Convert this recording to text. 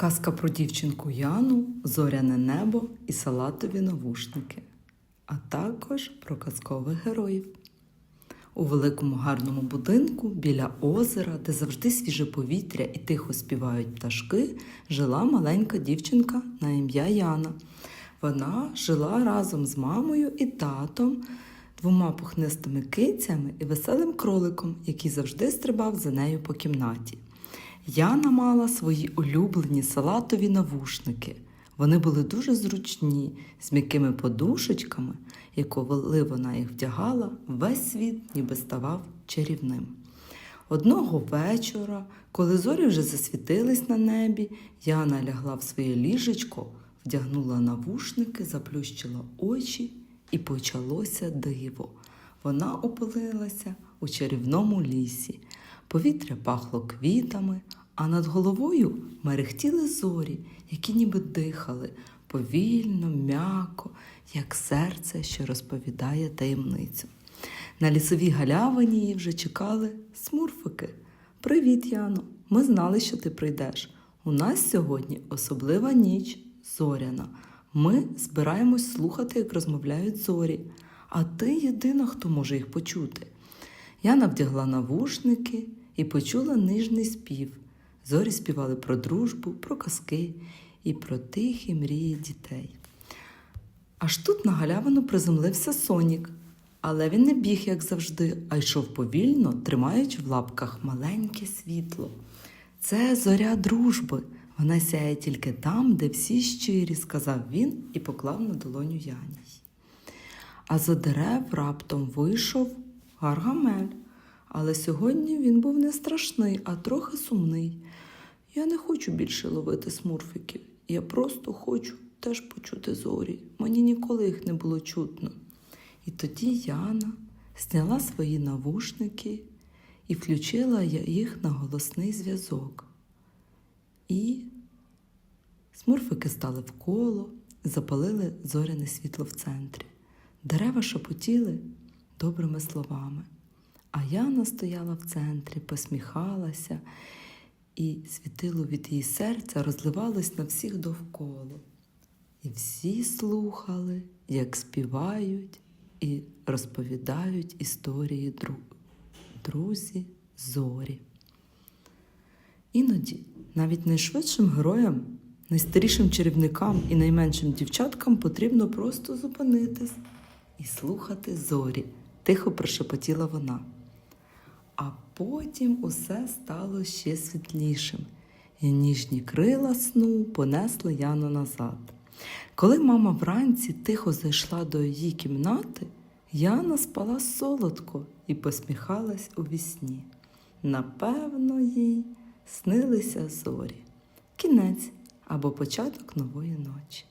Казка про дівчинку Яну, зоряне небо і салатові навушники, а також про казкових героїв. У великому гарному будинку біля озера, де завжди свіже повітря і тихо співають пташки, жила маленька дівчинка на ім'я Яна. Вона жила разом з мамою і татом, двома пухнистими кицями і веселим кроликом, який завжди стрибав за нею по кімнаті. Яна мала свої улюблені салатові навушники. Вони були дуже зручні, з м'якими подушечками, і коли вона їх вдягала, весь світ ніби ставав чарівним. Одного вечора, коли зорі вже засвітились на небі, Яна лягла в своє ліжечко, вдягнула навушники, заплющила очі, і почалося диво. Вона опинилася у чарівному лісі. Повітря пахло квітами, а над головою мерехтіли зорі, які ніби дихали повільно, м'яко, як серце, що розповідає таємницю. На лісовій галявині її вже чекали смурфики. Привіт, Яно! Ми знали, що ти прийдеш. У нас сьогодні особлива ніч зоряна. Ми збираємось слухати, як розмовляють зорі, а ти єдина, хто може їх почути. Яна вдягла навушники і почула нижний спів. Зорі співали про дружбу, про казки і про тихі мрії дітей. Аж тут на галявину приземлився Сонік, але він не біг, як завжди, а йшов повільно, тримаючи в лапках маленьке світло. Це зоря дружби. Вона сяє тільки там, де всі щирі, сказав він і поклав на долоню Яній. А за дерев раптом вийшов Гаргамель. Але сьогодні він був не страшний, а трохи сумний. Я не хочу більше ловити смурфиків. Я просто хочу теж почути зорі. Мені ніколи їх не було чутно. І тоді Яна зняла свої навушники і включила їх на голосний зв'язок. І смурфики стали в коло, запалили зоряне світло в центрі. Дерева шепотіли добрими словами. А Яна стояла в центрі, посміхалася, і світило від її серця розливалось на всіх довкола. І всі слухали, як співають і розповідають історії дру... друзі зорі. Іноді навіть найшвидшим героям, найстарішим чарівникам і найменшим дівчаткам потрібно просто зупинитись і слухати зорі, тихо прошепотіла вона. А потім усе стало ще світлішим, і ніжні крила сну понесли Яну назад. Коли мама вранці тихо зайшла до її кімнати, Яна спала солодко і посміхалась у вісні. Напевно, їй снилися зорі, кінець або початок нової ночі.